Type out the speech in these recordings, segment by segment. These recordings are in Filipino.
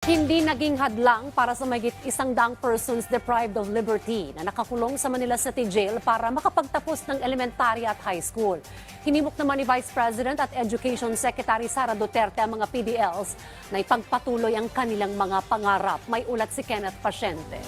Hindi naging hadlang para sa mahigit isang daang persons deprived of liberty na nakakulong sa Manila City Jail para makapagtapos ng elementarya at high school. Hinimok naman ni Vice President at Education Secretary Sara Duterte ang mga PDLs na ipagpatuloy ang kanilang mga pangarap. May ulat si Kenneth Pasyente.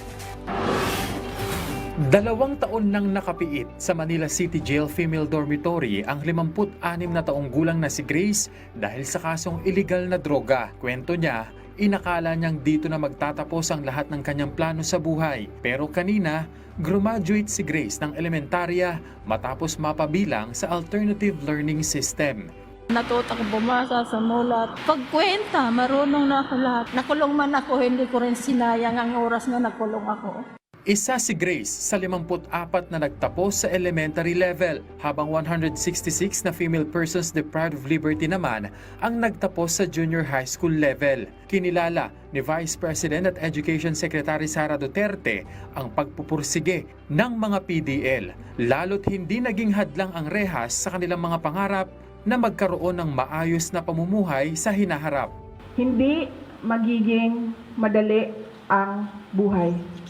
Dalawang taon nang nakapiit sa Manila City Jail Female Dormitory ang 56 na taong gulang na si Grace dahil sa kasong illegal na droga. Kwento niya, inakala niyang dito na magtatapos ang lahat ng kanyang plano sa buhay. Pero kanina, graduate si Grace ng elementarya matapos mapabilang sa alternative learning system. Natuto ko bumasa sa mulat. Pagkwenta, marunong na ako lahat. Nakulong man ako, hindi ko rin sinayang ang oras na nakulong ako. Isa si Grace sa 54 na nagtapos sa elementary level, habang 166 na female persons deprived of liberty naman ang nagtapos sa junior high school level. Kinilala ni Vice President at Education Secretary Sara Duterte ang pagpupursige ng mga PDL, lalo't hindi naging hadlang ang rehas sa kanilang mga pangarap na magkaroon ng maayos na pamumuhay sa hinaharap. hindi magiging madali ang buhay.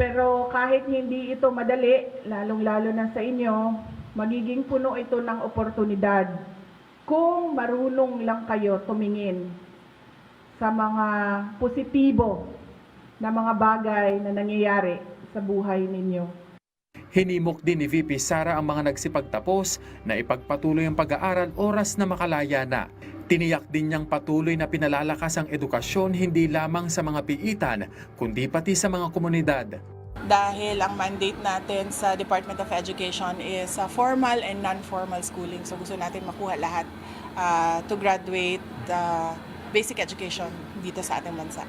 Pero kahit hindi ito madali, lalong-lalo na sa inyo, magiging puno ito ng oportunidad kung marunong lang kayo tumingin sa mga positibo na mga bagay na nangyayari sa buhay ninyo. Hinimok din ni VP Sara ang mga nagsipagtapos na ipagpatuloy ang pag-aaral oras na makalaya na. Tiniyak din niyang patuloy na pinalalakas ang edukasyon hindi lamang sa mga piitan, kundi pati sa mga komunidad. dahil ang mandate natin sa Department of Education is uh, formal and non-formal schooling. So gusto natin makuha lahat uh, to graduate uh, basic education dito sa ating bansa.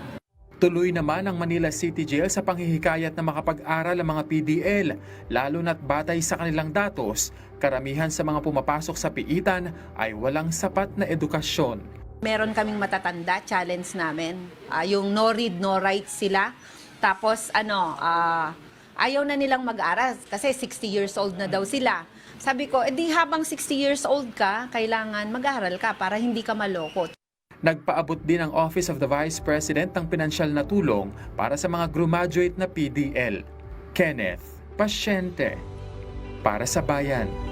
Tuloy naman ang Manila City Jail sa panghihikayat na makapag-aral ang mga PDL, lalo na't batay sa kanilang datos, karamihan sa mga pumapasok sa piitan ay walang sapat na edukasyon. Meron kaming matatanda, challenge namin. Ah, yung no read, no write sila. Tapos ano, ah, ayaw na nilang mag-aral kasi 60 years old na daw sila. Sabi ko, edi habang 60 years old ka, kailangan mag-aral ka para hindi ka maloko. Nagpaabot din ang Office of the Vice President ng pinansyal na tulong para sa mga graduate na PDL. Kenneth Pasyente para sa bayan.